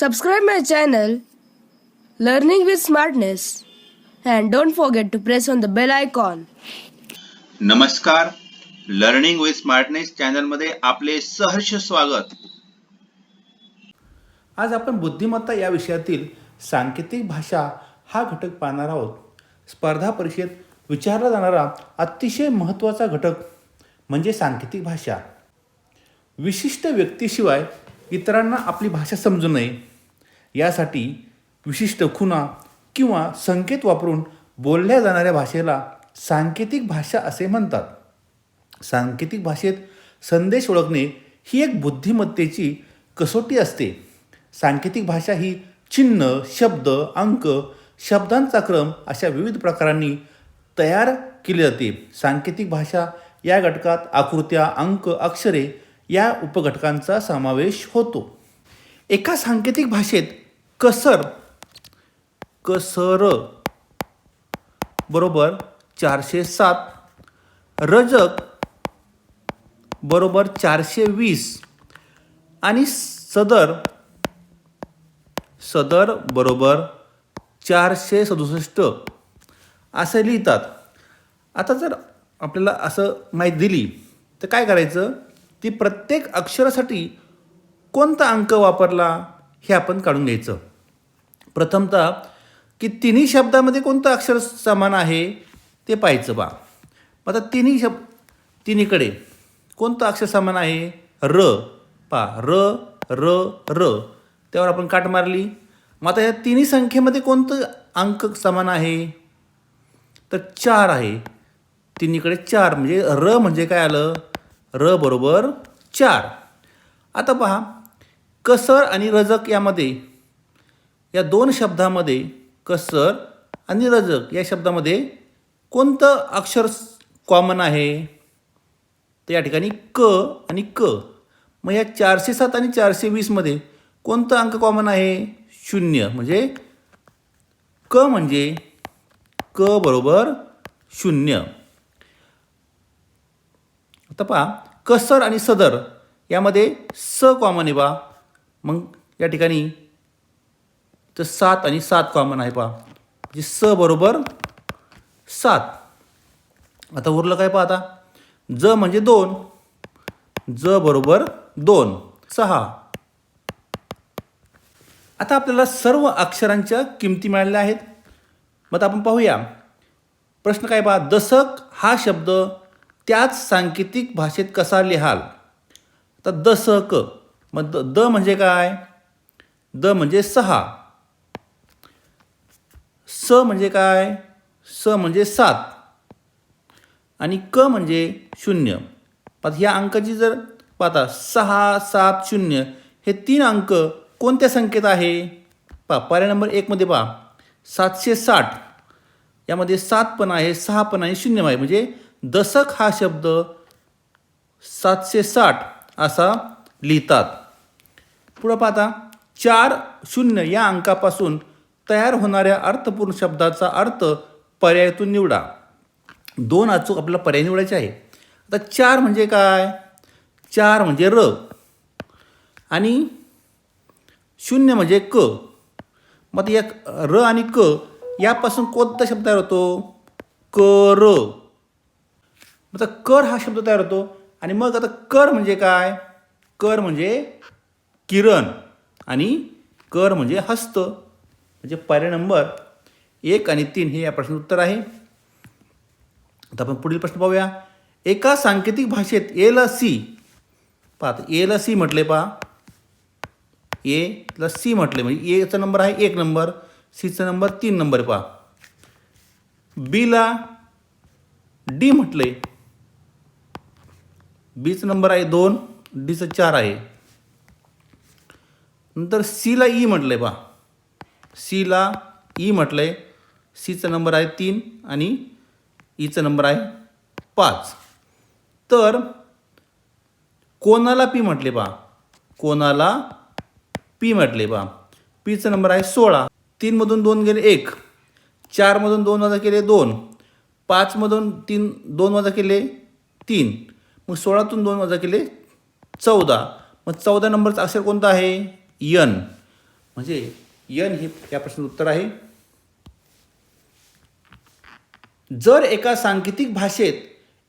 Subscribe my channel Learning with Smartness and don't forget to press on the bell icon. नमस्कार. Learning with smartness चॅनलमध्ये आपले सहर्ष स्वागत. आज आपण बुद्धिमत्ता या विषयातील सांकेतिक भाषा हा घटक पाहणार आहोत. स्पर्धा परीक्षेत विचारला जाणारा अतिशय महत्त्वाचा घटक म्हणजे सांकेतिक भाषा. विशिष्ट व्यक्तीशिवाय इतरांना आपली भाषा समजू नये. यासाठी विशिष्ट खुणा किंवा संकेत वापरून बोलल्या जाणाऱ्या भाषेला सांकेतिक भाषा असे म्हणतात. सांकेतिक भाषेत संदेश ओळखणे ही एक बुद्धिमत्तेची कसोटी असते. सांकेतिक भाषा ही चिन्ह शब्द अंक शब्दांचा क्रम अशा विविध प्रकारांनी तयार केली जाते. सांकेतिक भाषा या घटकात आकृत्या अंक अक्षरे या उपघटकांचा समावेश होतो. एका सांकेतिक भाषेत कसर कसर बरोबर चारशे सात रजक बरोबर चारशे वीस आणि सदर सदर बरोबर चारशे सदुसष्ट असे लिहितात. आता जर आपल्याला असं माहिती दिली तर काय करायचं? ती प्रत्येक अक्षरासाठी कोणता अंक वापरला हे आपण काढून घ्यायचं. प्रथमतः की तिन्ही शब्दामध्ये कोणतं अक्षर समान आहे ते पाहायचं बा. आता तिन्ही शब्द तिन्हीकडे कोणतं अक्षर समान आहे? र. पा र र र. त्यावर आपण काट मारली. मग आता या तिन्ही संख्येमध्ये कोणतं अंक समान आहे? तर चार आहे. तिन्हीकडे चार म्हणजे र म्हणजे काय आलं? र बरोबर चार. आता पहा कसर आणि रजक यामध्ये या दोन शब्दामध्ये कसर आणि रजक या शब्दामध्ये कोणतं अक्षर कॉमन आहे? तर या ठिकाणी क आणि क. मग या चारशे सात आणि चारशे वीसमध्ये कोणतं अंक कॉमन आहे? शून्य. म्हणजे क म्हणजे क बरोबर शून्य. आता पहा कसर आणि सदर यामध्ये स कॉमन आहे बा. मग या ठिकाणी तर सात आणि सात कॉमन आहे पहा म्हणजे स बरोबर सात. आता उरलं काय पहा आता? ज म्हणजे दोन. ज बरोबर दोन. सहा. आता आपल्याला सर्व अक्षरांच्या किमती मिळालेल्या आहेत. मग आता आपण पाहूया. प्रश्न काय पहा? दशक हा शब्द त्याच सांकेतिक भाषेत कसा लिहाल? तर द स क. मग द द म्हणजे काय? द म्हणजे सहा. स म्हणजे काय? स म्हणजे सात. आणि क म्हणजे शून्य. आता ह्या अंकाची जर पाहता सहा सात शून्य हे तीन अंक कोणत्या संख्येत आहे? पहा पर्याय नंबर एकमध्ये पहा. सातशे साठ. यामध्ये सात पण आहे सहा पण आहे शून्य आहे. म्हणजे दशक हा शब्द सातशे साठ असा लिहितात. पुढं पाहता चार शून्य या अंकापासून तयार होणाऱ्या अर्थपूर्ण शब्दाचा अर्थ पर्यायातून निवडा. दोन अचूक आपल्याला पर्याय निवडायचे आहे. आता चार म्हणजे काय? चार म्हणजे र. आणि शून्य म्हणजे क. मग या र आणि क यापासून कोणता शब्द तयार होतो? आता कर हा शब्द तयार होतो. आणि मग आता कर म्हणजे काय? कर म्हणजे किरण आणि कर म्हणजे हस्त. म्हणजे पर्याय नंबर एक आणि तीन हे या प्रश्नाचं उत्तर आहे. आता आपण पुढील प्रश्न पाहूया. एका सांकेतिक भाषेत एल सी. पाहता एल सी म्हटले पहा. ए ल सी म्हटले म्हणजे एचा नंबर आहे एक नंबर सीचा नंबर तीन नंबर पहा. बीला डी म्हटले. बीच नंबर आहे दोन डीचं चार आहे. नंतर सीला ई e म्हटलं आहे पहा. सीला ई e म्हटलं आहे सीचा नंबर आहे तीन आणि e ईचा नंबर आहे पाच. तर कोणाला पी म्हटले पहा? कोणाला पी म्हटले पहा. पीचा नंबर आहे सोळा. तीनमधून दोन गेले एक. चारमधून दोन वजा केले दोन. पाचमधून तीन दोन वजा केले तीन. मग सोळातून दोन वजा केले चौदा. मग चौदा नंबरचं अक्षर कोणतं आहे? यन. म्हणजे यन हे या प्रश्नाचं उत्तर आहे. जर एका सांकेतिक भाषेत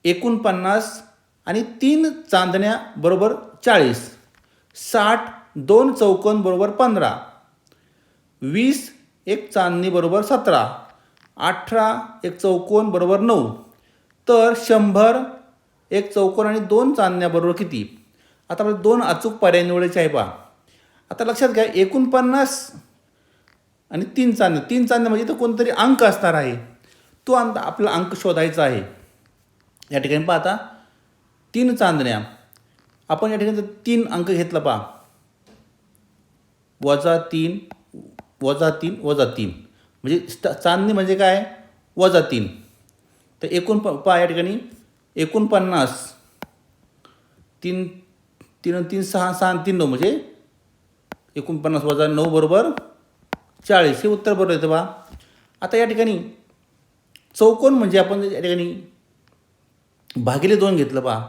एकूण पन्नास आणि तीन चांदण्या बरोबर चाळीस साठ दोन चौकोन बरोबर पंधरा वीस एक चांदणी बरोबर सतरा अठरा एक चौकोन बरोबर नऊ तर शंभर एक चौकोन आणि दोन चांदण्याबरोबर किती? आता आपल्याला दोन अचूक पर्याय निवडायचे आहे पहा. आता लक्षात घ्या एकूण पन्नास आणि तीन चांदण्या. तीन चांदण्या म्हणजे तर कोणतरी अंक असणार आहे. तो अंक आपला अंक शोधायचा आहे. या ठिकाणी पहा आता तीन चांदण्या. आपण या ठिकाणी तीन अंक घेतला पहा. वजा तीन वजा तीन वजा तीन. म्हणजे स्ट चांदणी म्हणजे काय? वजा तीन. तर एकूण प पहा या ठिकाणी. एकूण पन्नास तीन तीन तीन सहा सहा आणि तीन नऊ म्हणजे एकोणपन्नास वजा नऊ बरोबर चाळीस. हे उत्तर बरोबर येतं बा. आता या ठिकाणी चौकोन म्हणजे आपण या ठिकाणी भागिले दोन घेतलं बा.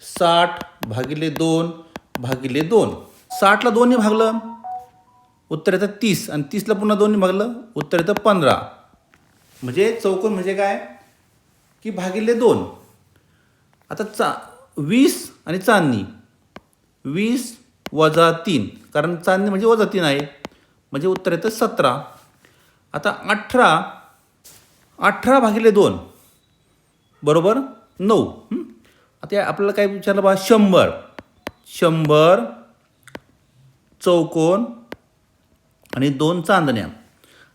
साठ भागिले दोन भागिले दोन. साठला दोन्ही भागलं. उत्तर येतं तीस आणि तीसला पुन्हा दोन्ही भागलं. उत्तर येतं पंधरा. म्हणजे चौकोन म्हणजे काय? की भागिले दोन. आता चा वीस आणि चांदणी. वीस वजा तीन कारण चांदणी म्हणजे वजा तीन आहे. म्हणजे उत्तर येतं सतरा. आता अठरा अठरा भागिले दोन बरोबर नऊ. आता आपल्याला काय विचारलं बा? शंभर. शंभर चौकोन आणि दोन चांदण्या.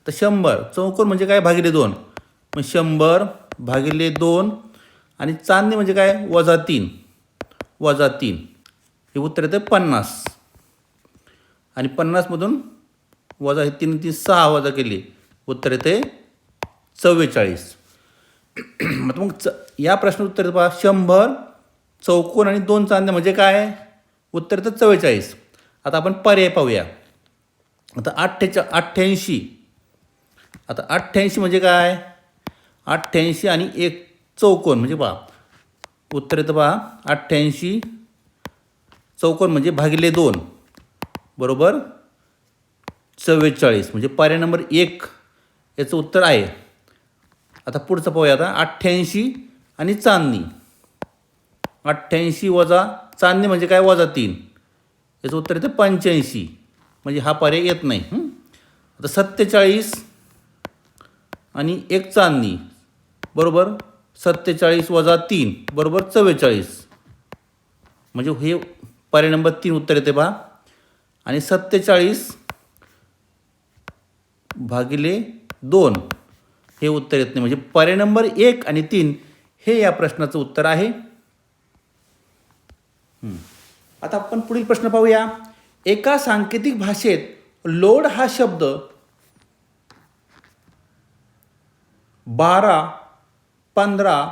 तर शंभर चौकोन म्हणजे काय? भागिले दोन. मग शंभर भागिले दोन आणि चांदणे म्हणजे काय? वजा तीन. वजा तीन. हे उत्तर येतं पन्नास. आणि पन्नासमधून वजा हे तीन तीन सहा वजा केली. उत्तर येते चव्वेचाळीस. मग च या प्रश्न उत्तर पहा. शंभर चौकोन आणि दोन चांदण्या म्हणजे काय? उत्तर येतं चव्वेचाळीस. आता आपण पर्याय पाहूया. आता अठ्ठेचा अठ्ठ्याऐंशी. आता अठ्ठ्याऐंशी म्हणजे काय? अठ्ठ्याऐंशी आणि एक चौकोन म्हणजे पहा. उत्तर येतं पहा अठ्ठ्याऐंशी. चौकोन म्हणजे भागिले दोन. बरोबर? चव्वेचाळीस. म्हणजे पर्याय नंबर एक. याचं उत्तर आहे. आता पुढचं पाहूया आता. अठ्ठ्याऐंशी आणि चांदणी. अठ्ठ्याऐंशी वजा चांदणी म्हणजे काय? वजा तीन. याचं उत्तर येतं पंच्याऐंशी. म्हणजे हा पर्याय येत नाही. आता सत्तेचाळीस आणि एक चांदणी. बरोबर? सत्तेचाळीस वजा तीन बरोबर चव्वेचाळीस. म्हणजे हे पर्याय नंबर तीन उत्तर येते पहा. आणि सत्तेचाळीस भागिले दोन हे उत्तर येत नाही. म्हणजे पर्याय नंबर एक आणि तीन हे या प्रश्नाचं उत्तर आहे. आता आपण पुढील प्रश्न पाहूया. एका सांकेतिक भाषेत लोड हा शब्द बारा पंधरा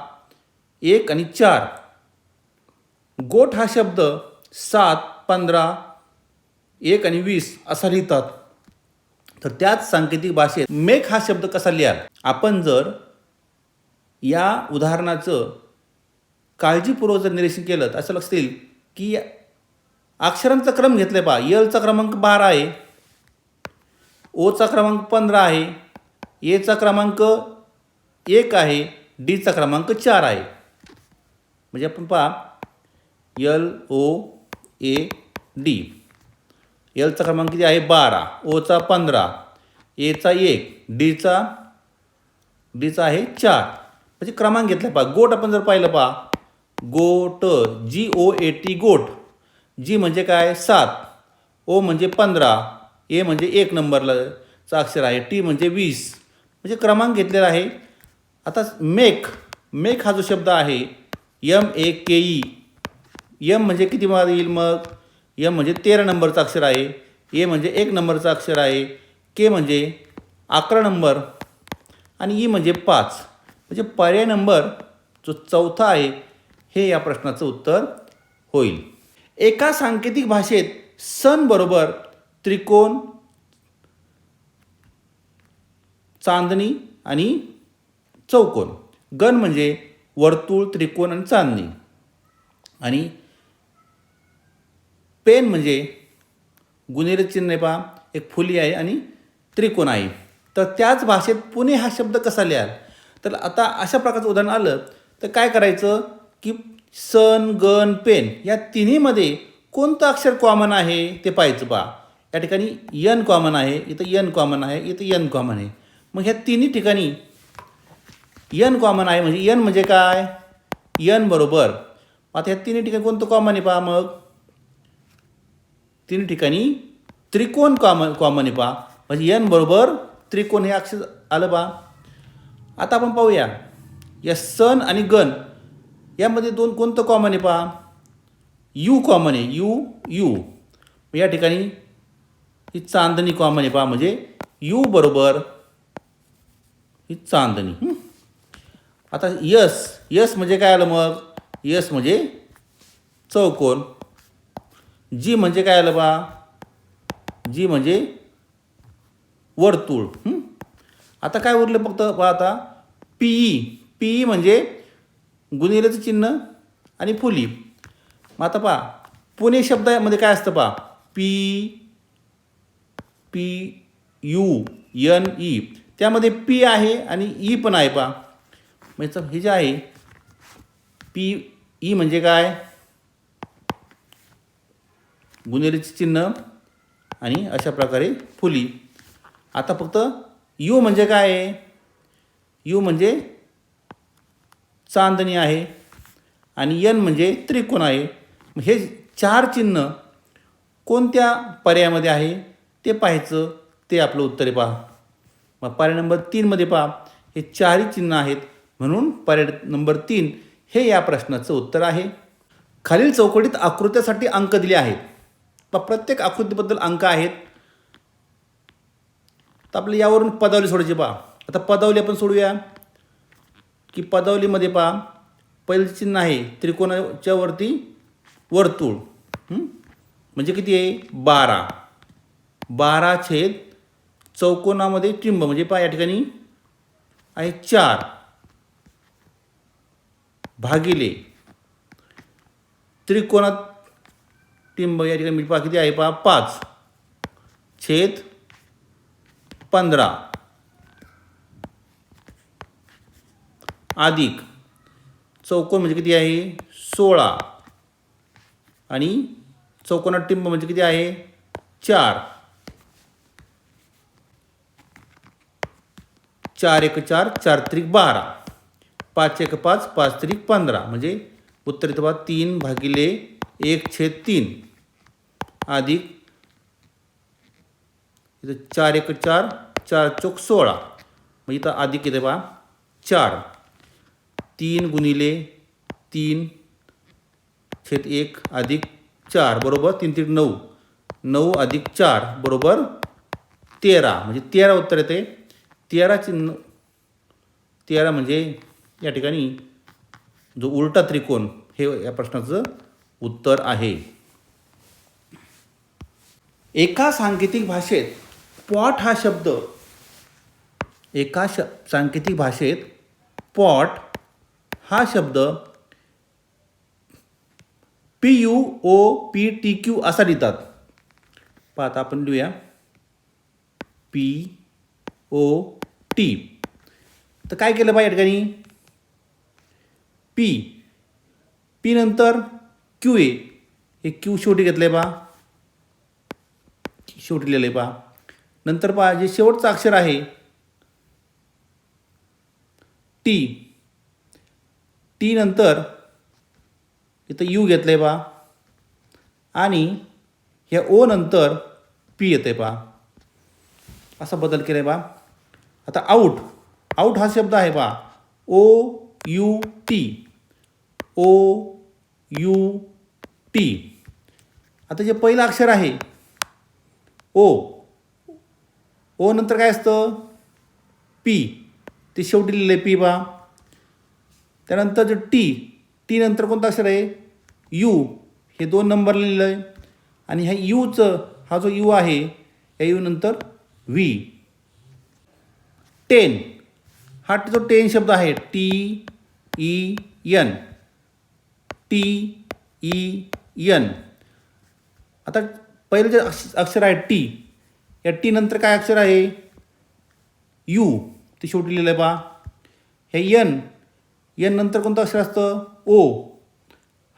एक आणि चार. गोठ हा शब्द सात पंधरा एक आणि वीस असा लिहितात. तर त्याच सांकेतिक भाषेत मेक हा शब्द कसा लिहाल? आपण जर या उदाहरणाचं काळजीपूर्वक जर निरीक्षण केलं तर असं लक्षात येईल की अक्षरांचा क्रम घेतलाय पहा. यलचा क्रमांक बारा आहे. ओचा क्रमांक पंधरा आहे. एचा क्रमांक एक आहे. डीचा क्रमांक चार आहे. म्हणजे आपण पहा यल ओ ए डी एलचा क्रमांक किती आहे? बारा. ओचा पंधरा. एचा एक. डीचा डीचा आहे चार. म्हणजे क्रमांक घेतला पहा. गोट आपण जर पाहिलं पहा. गोट जी ओ ए टी गोट. जी म्हणजे काय? सात. ओ म्हणजे पंधरा. ए म्हणजे एक नंबरला चा अक्षर आहे. टी म्हणजे वीस. म्हणजे क्रमांक घेतलेला आहे. आता मेक मेक हा जो शब्द आहे M A K E M म्हणजे किती मार येईल मग? यम म्हणजे तेरा नंबरचं अक्षर आहे ए म्हणजे एक नंबरचं अक्षर आहे के म्हणजे अकरा नंबर आणि ई म्हणजे पाच. म्हणजे पर्याय नंबर जो चौथा आहे हे या प्रश्नाचं उत्तर होईल. एका सांकेतिक भाषेत सन बरोबर त्रिकोण चांदणी आणि चौकोन. गण म्हणजे वर्तुळ त्रिकोण आणि चांदणी. आणि पेन म्हणजे गुणिले चिन्ह आहे पहा एक फुली आहे आणि त्रिकोण आहे. तर त्याच भाषेत पुणे हा शब्द कसा लिहाल? तर आता अशा प्रकारचं उदाहरण आलं तर काय करायचं की सन गण पेन या तिन्हीमध्ये कोणतं अक्षर कॉमन आहे ते पाहायचं पहा. या ठिकाणी यन कॉमन आहे इथं यन कॉमन आहे इथं यन कॉमन आहे. मग ह्या तिन्ही ठिकाणी यन कॉमन आहे म्हणजे यन म्हणजे काय? यन बरोबर. आता ह्या तिन्ही ठिकाणी कोणतं कॉमन आहे पहा मग? तिन्ही ठिकाणी त्रिकोण कॉमन कॉमन आहे पहा. म्हणजे यन बरोबर त्रिकोण हे अक्षर आलं पहा. आता आपण पाहूया. या सन आणि गण यामध्ये दोन कोणतं कॉमन आहे पहा? यू कॉमन आहे. यू यू या ठिकाणी ही चांदणी कॉमन आहे पहा. म्हणजे यू बरोबर ही चांदणी. आता यस यस म्हणजे काय आलं मग? यस म्हणजे चौकोन. जी म्हणजे काय आलं बा? जी म्हणजे वर्तुळ. आता काय उरलं फक्त? पहा आता. पीई पीई म्हणजे गुणिलेचं चिन्ह आणि फुली. मग आता पहा. पुणे शब्दामध्ये काय असतं पहा? P P U N E. त्यामध्ये पी आहे आणि ई पण आहे पहा. म्हणजे हे जे आहे पी ई e म्हणजे काय? गुन्हेरीचे चिन्ह आणि अशा प्रकारे फुली. आता फक्त यू म्हणजे काय आहे? यू म्हणजे चांदणी आहे आणि यन म्हणजे त्रिकोण आहे. हे चार चिन्ह कोणत्या पर्यायामध्ये आहे? ते पाहायचं ते आपलं उत्तर आहे पहा. मग पर्याय नंबर तीनमध्ये पहा. हे चारही चिन्ह आहेत. म्हणून पर्याय नंबर तीन हे या प्रश्नाचं उत्तर आहे. खालील चौकटीत आकृत्यासाठी अंक दिले आहेत. प्रत्येक आकृतीबद्दल अंक आहेत. तर आपलं यावरून पदावली सोडायची पहा. आता पदावली आपण सोडूया. की पदावलीमध्ये पहा. पहिलं चिन्ह आहे त्रिकोणाच्या वरती वर्तुळ. म्हणजे किती आहे? बारा. बारा छेद चौकोनामध्ये टिंब. म्हणजे पहा या ठिकाणी. आहे चार. भागिले. त्रिकोणात टिंब या ठिकाणी म्हणजे पहा किती आहे पहा पाच. छेद पंधरा. अधिक. चौकोन म्हणजे किती आहे? सोळा. आणि चौकोनात टिंब म्हणजे किती आहे? चार. चार एक चार चार त्रिक बारा. पाच एक पाच पाच त्रिक पंधरा. म्हणजे उत्तर इथं तीन भागिले एक छेद तीन. अधिक इथं चार एक चार चार चौक सोळा. म्हणजे इथं अधिक येते बा चार. तीन गुणिले तीन छेद एक अधिक चार बरोबर तीन तीन नऊ. नऊ अधिक चार बरोबर तेरा. म्हणजे तेरा उत्तर येते तेरा चिन्ह तेरा म्हणजे या ठिकाणी जो उलटा त्रिकोण हे या प्रश्नाचं उत्तर आहे. एका सांकेतिक भाषेत पॉट हा शब्द एका श सांकेतिक भाषेत पॉट हा शब्द P U O P T Q असा लिहितात. पाहता आपण लिहूया. P O T. तर काय केलं पाहिजे या ठिकाणी? पी पी नंतर क्यू ए हे क्यू शेवटी घेतलं आहे पहा शेवटी लिहिलं आहे पहा. नंतर पहा जे शेवटचं अक्षर आहे टी टी नंतर इथं यू घेतलं आहे पहा. आणि ह्या ओ नंतर पी येतं आहे पहा. असा बदल केला आहे पहा. आता आऊट आऊट हा शब्द आहे पहा. O U T O U T. आता जे पहिलं अक्षर आहे. ओ. ओ नंतर काय असतं? पी. ते शेवटी लिहिलं आहे पी बा. त्यानंतर जो टी टी नंतर कोणतं अक्षर आहे? यू. हे दोन नंबर लिहिलं आहे आणि ह्या यूचं हा जो यू आहे या यू नंतर व्ही. टेन. हा जो टेन शब्द आहे T E N. T E N आता पहिलं जे अक्ष- अक्षर आहे टी या टी नंतर काय अक्षर आहे? यू ते शेवटी लिहिलं आहे पहा. हे यन यन नंतर कोणतं अक्षर असतं? ओ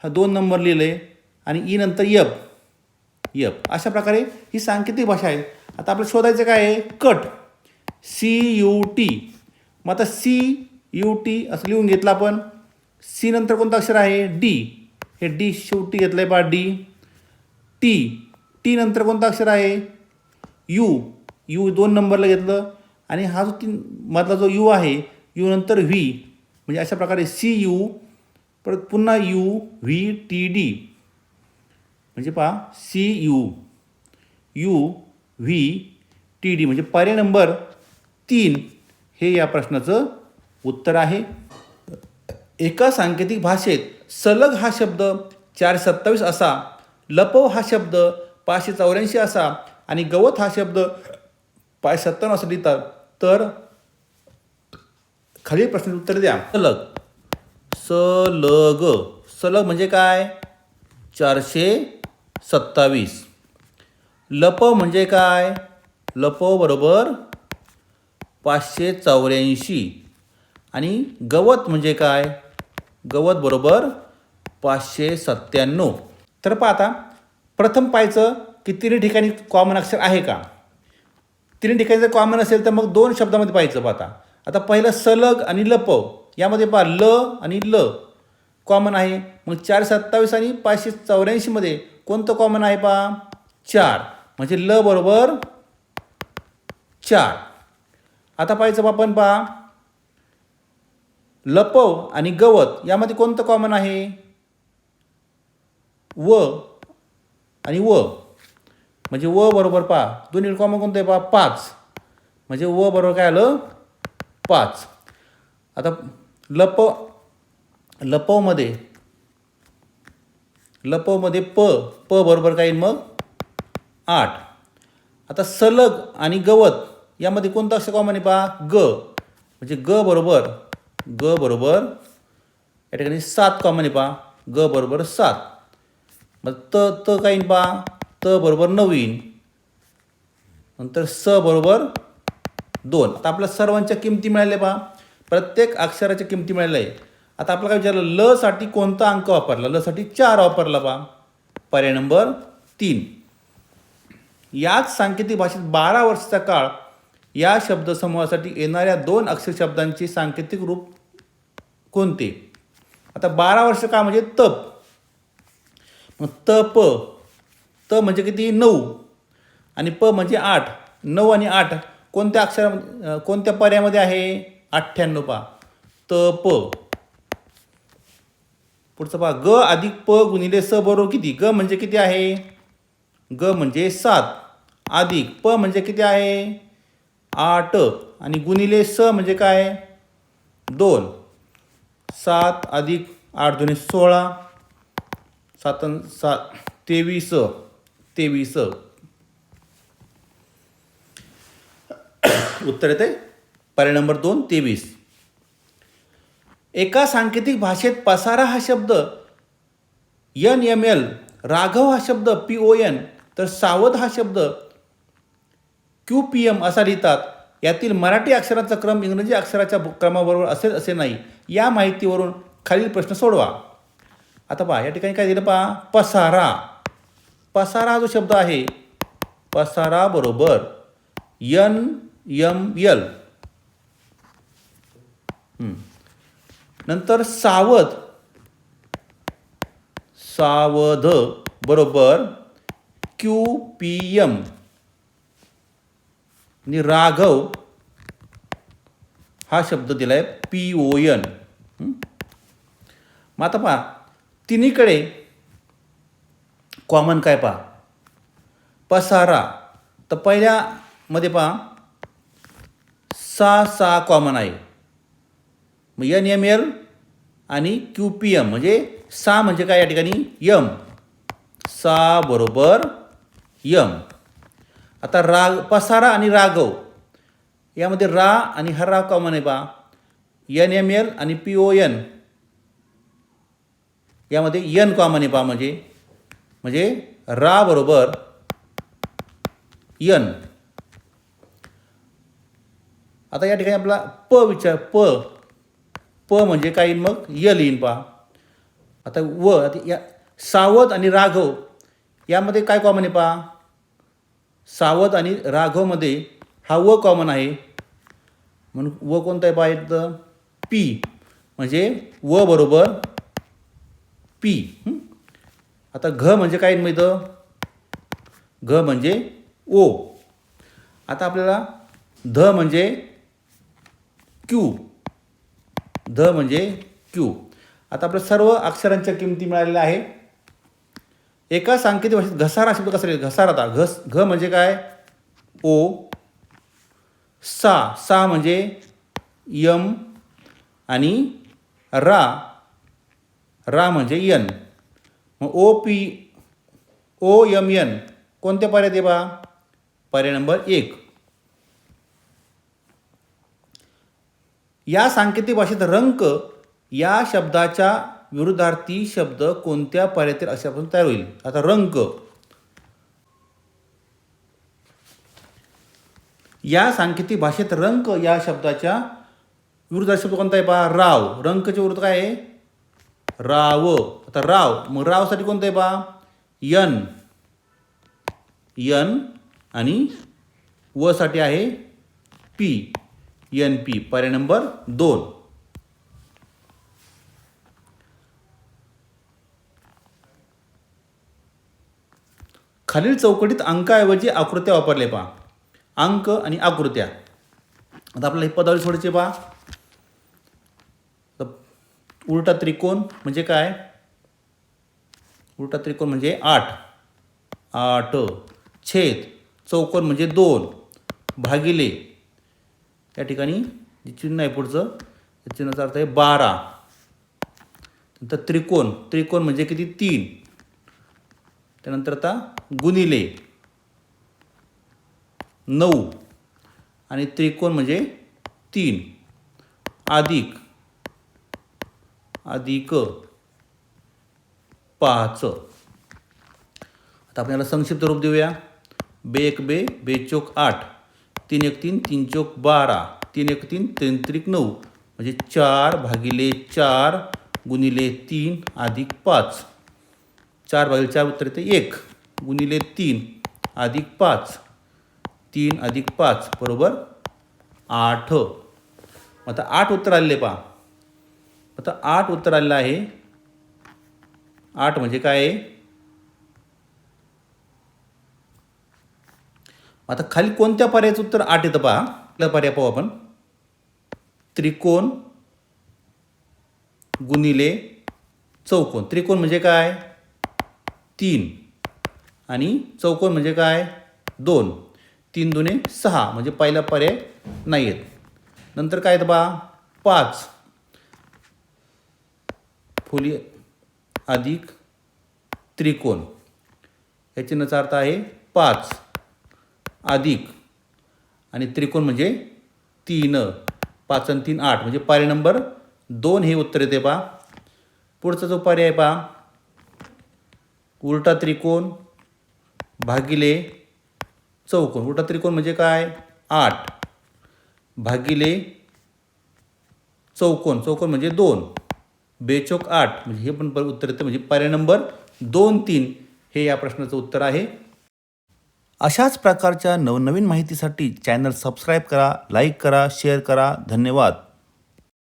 हा दोन नंबर लिहिलं आहे आणि ई नंतर यप यप अशा प्रकारे ही सांकेतिक भाषा आहे. आता आपलं शोधायचं काय आहे? कट. सी यू टी मग आता सी यू टी असं लिहून घेतलं आपण. सी नंतर कोणतं अक्षर आहे? डी हे डी शेवटी घेतलं आहे पहा डी टी टी नंतर कोणतं अक्षर आहे? यू यू दोन नंबरला घेतलं आणि हा जो तीन मधला जो यू आहे यू नंतर व्ही म्हणजे अशा प्रकारे सी यू परत पुन्हा यू व्ही टी डी म्हणजे पहा C U U V T D म्हणजे पर्याय नंबर तीन हे या प्रश्नाचं उत्तर आहे. एका सांकेतिक भाषेत सलग हा शब्द चारशे सत्तावीस असा लपव हा शब्द पाचशे चौऱ्याऐंशी असा आणि गवत हा शब्द पाचशे सत्त्याण्णव असं लिहितात तर खालील प्रश्नाचे उत्तर द्या. सलग. सलग. सलग म्हणजे काय? चारशे सत्तावीस. लपव म्हणजे काय? लपव बरोबर पाचशे चौऱ्याऐंशी. आणि गवत म्हणजे काय? गवत बरोबर पाचशे सत्त्याण्णव. तर पहा आता प्रथम पाहायचं की तिन्ही ठिकाणी कॉमन अक्षर आहे का? तिन्ही ठिकाणी जर कॉमन असेल तर मग दोन शब्दामध्ये पाहायचं पाहता आता. पहिलं सलग आणि लपव यामध्ये पहा ल आणि ल. कॉमन आहे. मग चार सत्तावीस आणि पाचशे चौऱ्याऐंशीमध्ये कोणतं कॉमन आहे पहा? चार. म्हणजे ल बरोबर चार. आता पाहायचं आपण पहा. लपव आणि गवत यामध्ये कोणतं कॉमन आहे? व आणि व. म्हणजे व बरोबर पहा. दोन्ही कॉमन कोणतं आहे पहा? पाच. म्हणजे व बरोबर काय आलं? पाच. आता लपव लपवमध्ये लपवमध्ये प प बरोबर काय येईल मग? आठ. आता सलग आणि गवत यामध्ये कोणतं असं कॉमन आहे पहा? ग. म्हणजे ग बरोबर ग बरोबर. या ठिकाणी सात कॉमन आहे पहा. ग बरोबर सात. मग त त काय येईल पहा? त बरोबर नऊ नंतर स बरोबर दोन. आता आपल्या सर्वांच्या किमती मिळाल्या पहा. प्रत्येक अक्षराच्या किमती मिळाल्या आहे आता आपल्याला काय विचारलं? ल साठी कोणता अंक वापरला? ल साठी चार वापरला पहा. पर्याय नंबर तीन. याच सांकेतिक भाषेत बारा वर्षाचा काळ या शब्दसमूहासाठी येणाऱ्या दोन अक्षर शब्दांचे सांकेतिक रूप कोणते? आता बारा वर्ष का म्हणजे तप. मग त प त म्हणजे किती? नऊ. आणि प म्हणजे आठ. नऊ आणि आठ कोणत्या अक्षरामध्ये कोणत्या पर्यायामध्ये आहे? अठ्ठ्याण्णव पा त प पुढचं पहा. ग अधिक प गुणिले स बरोबर किती? ग म्हणजे किती आहे? ग म्हणजे सात. अधिक प म्हणजे किती आहे? आठ. आणि गुणिले स म्हणजे काय? दोन. सात अधिक आठ दोन्ही सोळा. सात सात तेवीस. तेवीस. उत्तर येते पर्याय नंबर दोन तेवीस. एका सांकेतिक भाषेत पसारा हा शब्द यन एम एल राघव हा शब्द पी ओ एन तर सावध हा शब्द क्यू पी एम असा लिहितात. यातील मराठी अक्षराचा क्रम इंग्रजी अक्षराच्या क्रमाबरोबर असेल असे नाही. या माहितीवरून खालील प्रश्न सोडवा. आता पहा या ठिकाणी काय दिलं पहा? पसारा. पसारा जो शब्द आहे पसारा बरोबर. N M L. नंतर सावध. सावध बरोबर. क्यू पी एम आणि राघव हा शब्द दिला आहे पी ओ एन. मग आता पहा तिन्हीकडे कॉमन काय पहा? पसारा. तर पहिल्यामध्ये पहा सा सा कॉमन आहे. मग एन एम एल आणि क्यू पी एम. म्हणजे सा म्हणजे काय या ठिकाणी? यम. सा बरोबर यम. आता राग पसारा आणि राघव यामध्ये रा आणि हा रा कॉमन आहे पहा एन एम एल आणि पी ओ एन यामध्ये यन कॉमन आहे पहा म्हणजे? म्हणजे रा बरोबर यन आता या ठिकाणी आपला प विचार प. प म्हणजे काय येईल मग? यल येईन पहा आता व या सावध आणि राघव यामध्ये काय कॉमन आहे पहा सावध आणि राघवमध्ये हा व कॉमन आहे. म्हणून व कोणता आहे पाहिजे तर? पी म्हणजे व बरोबर पी आता घ म्हणजे काय मिळतं घ म्हणजे ओ. आता आपल्याला ध म्हणजे क्यू ध म्हणजे क्यू आता आपल्या सर्व अक्षरांच्या किमती मिळालेल्या आहे एका सांकेतिक भाषेत घसारा शब्द कसा लिहिला? घसारा आता. घस घ म्हणजे काय? ओ. सा. सा म्हणजे यम आणि रा. रा म्हणजे यन. मग O P O M N. कोणत्या पर्याय आहे बा पर्याय नंबर एक. या सांकेतिक भाषेत रंक या शब्दाच्या विरुद्धार्थी शब्द कोणत्या पर्यायातील अशापासून तयार होईल? आता रंक या सांकेतिक भाषेत रंक या शब्दाच्या विरुद्धार्थी शब्द कोणता आहे पहा? राव. रंगचे विरुद्ध काय आहे? राव. आता राव मग रावसाठी कोणतं आहे पहा? यन. यन आणि व साठी आहे पी. N P. पर्याय नंबर दोन. खालील चौकटीत अंकाऐवजी आकृत्या वापरले पहा. अंक आणि आकृत्या. आता आपल्याला हे पदावली सोडायचे पहा. उलटा त्रिकोण म्हणजे काय? उलटा त्रिकोण म्हणजे आठ. आठ. छेद. चौकोन म्हणजे दोन. भागिले. त्या ठिकाणी जे चिन्ह आहे पुढचं त्या चिन्हाचा अर्थ आहे बारा. नंतर त्रिकोण. त्रिकोण म्हणजे किती? तीन. त्यानंतर आता गुणिले नऊ आणि त्रिकोण म्हणजे तीन. अधिक अधिक पाच. आता आपल्याला संक्षिप्त रूप देऊया. बे एक बे चोक आठ. तीन एक तीन तीन चोक बारा. तीन एक तीन तीन त्रिक नऊ. म्हणजे चार भागिले चार गुणिले तीन अधिक पाच. चार भागिले चार उत्तर येते एक. गुणिले तीन अधिक पाच. तीन अधिक पाच बरोबर? आठ. आता आठ उत्तर आलेले पहा. आता आठ उत्तर आलेलं आहे. आठ म्हणजे काय आहे? आता खाली कोणत्या पर्यायाचं उत्तर आठ येतं पहा? आपला पर्याय पाहू आपण. त्रिकोण गुणिले चौकोन त्रिकोण म्हणजे काय? तीन. आणि चौकोन म्हणजे काय? दोन. तीन दुने सहा. म्हणजे पहिला पर्याय नाही आहेत नंतर काय येतं बा? पाच. फुली अधिक त्रिकोण. या चिन्हाचा अर्थ आहे पाच. अधिक. आणि त्रिकोण म्हणजे तीन. पाच आणि तीन आठ. म्हणजे पर्याय नंबर दोन हे उत्तर येते पा पुढचा जो पर्याय पा उलटा त्रिकोण भागिले चौकोन. उलटा त्रिकोण म्हणजे काय? आठ. भागिले चौकोन. चौकोन म्हणजे दोन. बेचोक आठ. म्हणजे हे पण उत्तर येतं. म्हणजे पर्याय नंबर दोन तीन हे या प्रश्नाचं उत्तर आहे. अशाच प्रकारच्या नवनवीन माहितीसाठी चॅनल सबस्क्राईब करा लाईक करा शेअर करा. धन्यवाद.